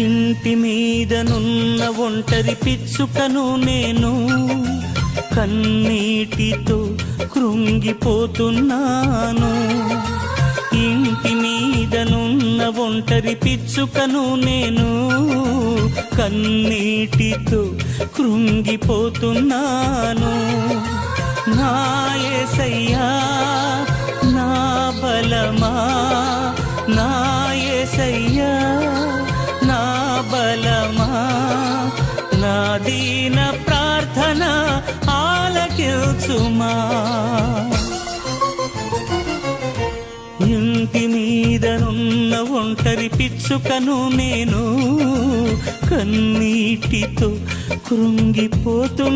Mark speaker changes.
Speaker 1: ఇంటి మీదనున్న ఒంటరి పిచ్చుకను నేను కన్నీటితో కృంగిపోతున్నాను. ఇంటి మీదనున్న ఒంటరి పిచ్చుకను నేను కన్నీటితో కృంగిపోతున్నాను. నా యేసయ్యా నా బలమా నా నా దీన ప్రార్థన ఆలకిల్చుమా. ఇంటి మీదనున్న ఒంటరి పిచ్చుకను నేను కన్నీటితో కృంగిపోతున్నాను.